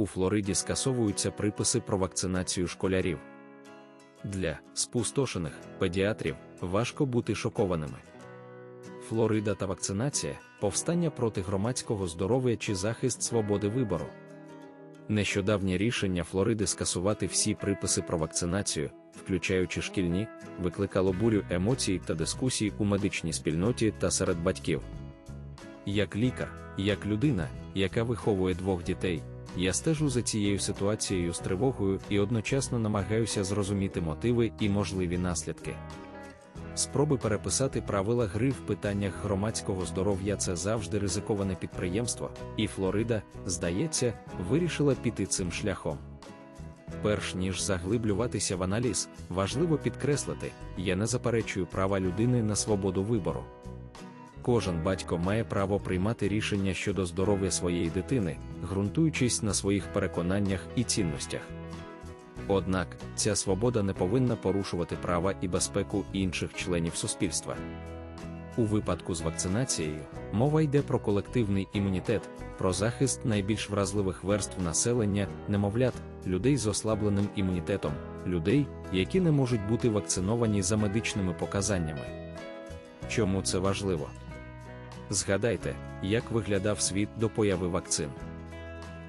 у Флориді скасовуються приписи про вакцинацію школярів. Для спустошених педіатрів важко бути шокованими. Флорида та вакцинація, повстання проти громадського здоров'я чи захист свободи вибору. Нещодавнє рішення Флориди скасувати всі приписи про вакцинацію, включаючи шкільні, викликало бурю емоцій та дискусій у медичній спільноті та серед батьків. Як лікар, як людина, яка виховує двох дітей, я стежу за цією ситуацією з тривогою і одночасно намагаюся зрозуміти мотиви і можливі наслідки. Спроби переписати правила гри в питаннях громадського здоров'я це завжди ризиковане підприємство, і Флорида, здається, вирішила піти цим шляхом. Перш ніж заглиблюватися в аналіз, важливо підкреслити, я не заперечую права людини на свободу вибору. Кожен батько має право приймати рішення щодо здоров'я своєї дитини, ґрунтуючись на своїх переконаннях і цінностях. Однак ця свобода не повинна порушувати права і безпеку інших членів суспільства. У випадку з вакцинацією мова йде про колективний імунітет, про захист найбільш вразливих верств населення, немовлят, людей з ослабленим імунітетом, людей, які не можуть бути вакциновані за медичними показаннями. Чому це важливо? Згадайте, як виглядав світ до появи вакцин.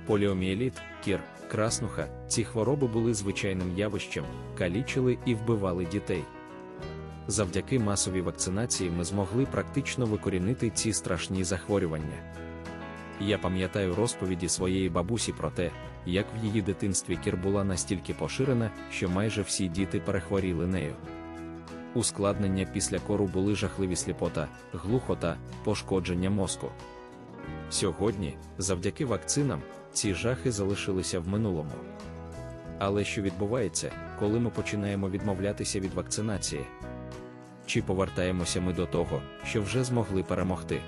Поліоміеліт, кір, краснуха, ці хвороби були звичайним явищем, калічили і вбивали дітей. Завдяки масовій вакцинації ми змогли практично викорінити ці страшні захворювання. Я пам'ятаю розповіді своєї бабусі про те, як в її дитинстві кір була настільки поширена, що майже всі діти перехворіли нею. Ускладнення після кору були жахливі сліпота, глухота, пошкодження мозку. Сьогодні, завдяки вакцинам, ці жахи залишилися в минулому. Але що відбувається, коли ми починаємо відмовлятися від вакцинації? Чи повертаємося ми до того, що вже змогли перемогти?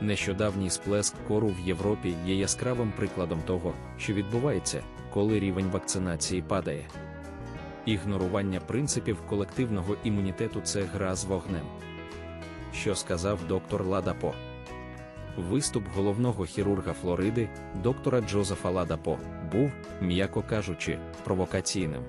Нещодавній сплеск кору в Європі є яскравим прикладом того, що відбувається, коли рівень вакцинації падає. Ігнорування принципів колективного імунітету це гра з вогнем. Що сказав доктор Ладапо? Виступ головного хірурга Флориди, доктора Джозефа Ладапо, був, м'яко кажучи, провокаційним.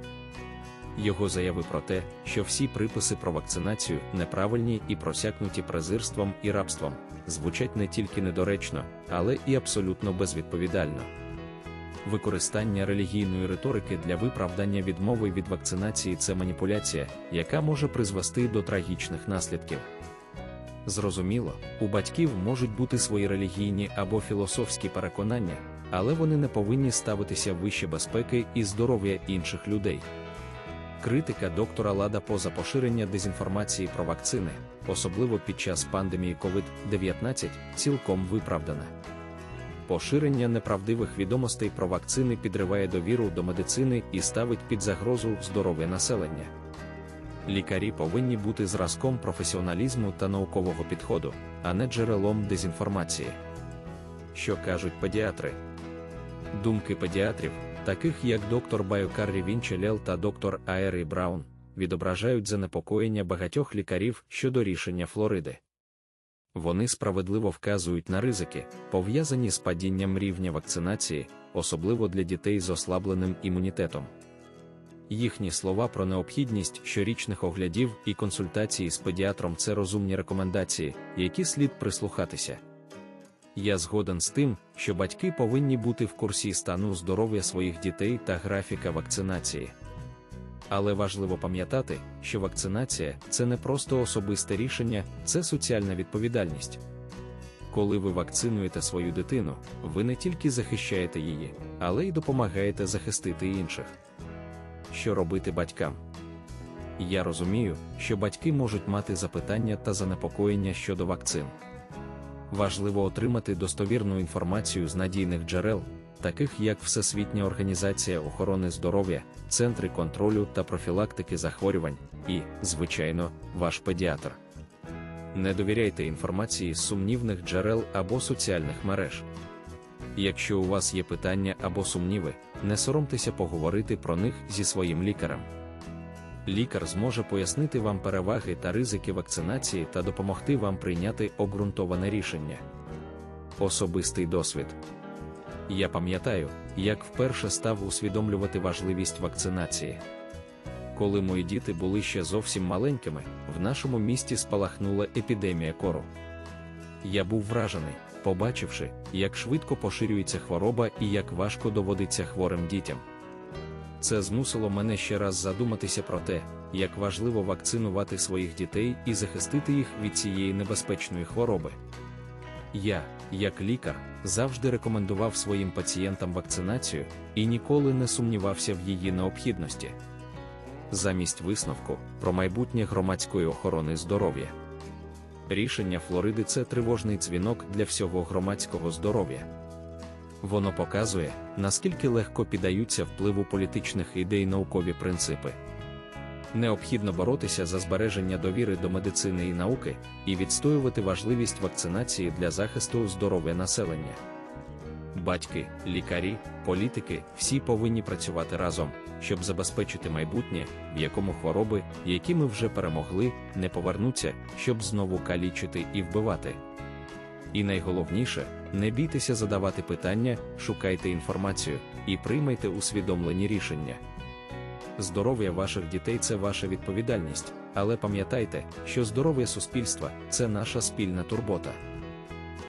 Його заяви про те, що всі приписи про вакцинацію неправильні і просякнуті презирством і рабством, звучать не тільки недоречно, але і абсолютно безвідповідально. Використання релігійної риторики для виправдання відмови від вакцинації це маніпуляція, яка може призвести до трагічних наслідків. Зрозуміло, у батьків можуть бути свої релігійні або філософські переконання, але вони не повинні ставитися вище безпеки і здоров'я інших людей. Критика доктора Лада поза поширення дезінформації про вакцини, особливо під час пандемії COVID-19, цілком виправдана. Поширення неправдивих відомостей про вакцини підриває довіру до медицини і ставить під загрозу здоров'я населення. Лікарі повинні бути зразком професіоналізму та наукового підходу, а не джерелом дезінформації. Що кажуть педіатри? Думки педіатрів, таких як доктор Байокаррі Вінчелел та доктор Аері Браун, відображають занепокоєння багатьох лікарів щодо рішення Флориди. Вони справедливо вказують на ризики, пов'язані з падінням рівня вакцинації, особливо для дітей з ослабленим імунітетом. Їхні слова про необхідність щорічних оглядів і консультації з педіатром це розумні рекомендації, які слід прислухатися. Я згоден з тим, що батьки повинні бути в курсі стану здоров'я своїх дітей та графіка вакцинації. Але важливо пам'ятати, що вакцинація це не просто особисте рішення, це соціальна відповідальність. Коли ви вакцинуєте свою дитину, ви не тільки захищаєте її, але й допомагаєте захистити інших. Що робити батькам? Я розумію, що батьки можуть мати запитання та занепокоєння щодо вакцин. Важливо отримати достовірну інформацію з надійних джерел, таких як Всесвітня організація охорони здоров'я, центри контролю та профілактики захворювань і, звичайно, ваш педіатр. Не довіряйте інформації з сумнівних джерел або соціальних мереж. Якщо у вас є питання або сумніви, не соромтеся поговорити про них зі своїм лікарем. Лікар зможе пояснити вам переваги та ризики вакцинації та допомогти вам прийняти обґрунтоване рішення. Особистий досвід. Я пам'ятаю, як вперше став усвідомлювати важливість вакцинації. Коли мої діти були ще зовсім маленькими, в нашому місті спалахнула епідемія кору. Я був вражений, побачивши, як швидко поширюється хвороба і як важко доводиться хворим дітям. Це змусило мене ще раз задуматися про те, як важливо вакцинувати своїх дітей і захистити їх від цієї небезпечної хвороби. Я, як лікар, завжди рекомендував своїм пацієнтам вакцинацію і ніколи не сумнівався в її необхідності. Замість висновку про майбутнє громадської охорони здоров'я. Рішення Флориди це тривожний дзвінок для всього громадського здоров'я. Воно показує, наскільки легко піддаються впливу політичних ідей наукові принципи. Необхідно боротися за збереження довіри до медицини і науки і відстоювати важливість вакцинації для захисту здоров'я населення. Батьки, лікарі, політики всі повинні працювати разом, щоб забезпечити майбутнє, в якому хвороби, які ми вже перемогли, не повернуться, щоб знову калічити і вбивати. І найголовніше, не бійтеся задавати питання, шукайте інформацію і приймайте усвідомлені рішення. Здоров'я ваших дітей це ваша відповідальність, але пам'ятайте, що здоров'я суспільства це наша спільна турбота.